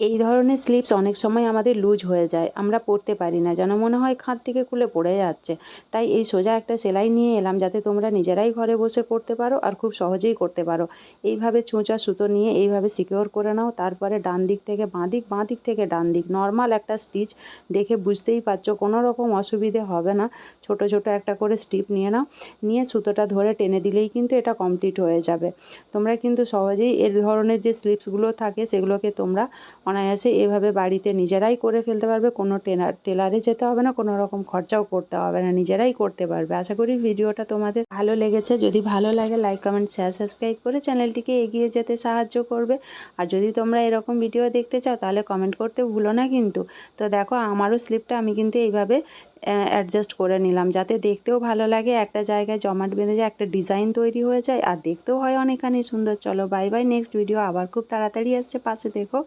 এই ধরনের স্লিপস অনেক সময় আমাদের লুজ হয়ে যায়, আমরা পরতে পারি না, যেন মনে হয় খাট থেকে খুলে পড়ে যাচ্ছে। তাই এই সোজা একটা সেলাই নিয়ে এলাম যাতে তোমরা নিজেরাই ঘরে বসে করতে পারো আর খুব সহজেই করতে পারো। এইভাবে চোঁচা সুতো নিয়ে এইভাবে সিকিওর করে নাও, তারপরে ডান দিক থেকে বাঁ দিক বাঁ দিক থেকে ডান দিক। নর্মাল একটা স্টিচ দেখে বুঝতেই পারছ, কোনো রকম অসুবিধে হবে না। ছোট ছোট একটা করে স্টিপ নিয়ে নাও, নিয়ে সুতোটা ধরে টেনে দিলেই কিন্তু এটা কমপ্লিট হয়ে যাবে। তোমরা কিন্তু সহজেই এর ধরনের যে স্লিপসগুলো থাকে, সেগুলোকে তোমরা অনায়াসে এভাবে বাড়িতে নিজেরাই করে ফেলতে পারবে। কোনো টেলার, টেলারে যেতে হবে না, কোনো রকম খরচাও করতে হবে না, নিজেরাই করতে পারবে। আশা করি ভিডিওটা তোমাদের ভালো লেগেছে। যদি ভালো লাগে লাইক কমেন্ট শেয়ার সাবস্ক্রাইব করে চ্যানেলটিকে এগিয়ে যেতে সাহায্য করবে। আর যদি তোমরা এরকম ভিডিও দেখতে চাও, তাহলে কমেন্ট করতে ভুলো না কিন্তু। তো দেখো, আমারও স্লিপটা আমি কিন্তু এইভাবে অ্যাডজাস্ট করে নিলাম। যাতে দেখতেও ভালো লাগে, একটা জায়গায় জমাট বেঁধে যায়, একটা ডিজাইন তৈরি হয়ে যায়, আর দেখতেও হয় অনেকখানি সুন্দর। চলো বাই বাই নেক্সট ভিডিও আবার খুব তাড়াতাড়ি আসছে, পাশে দেখো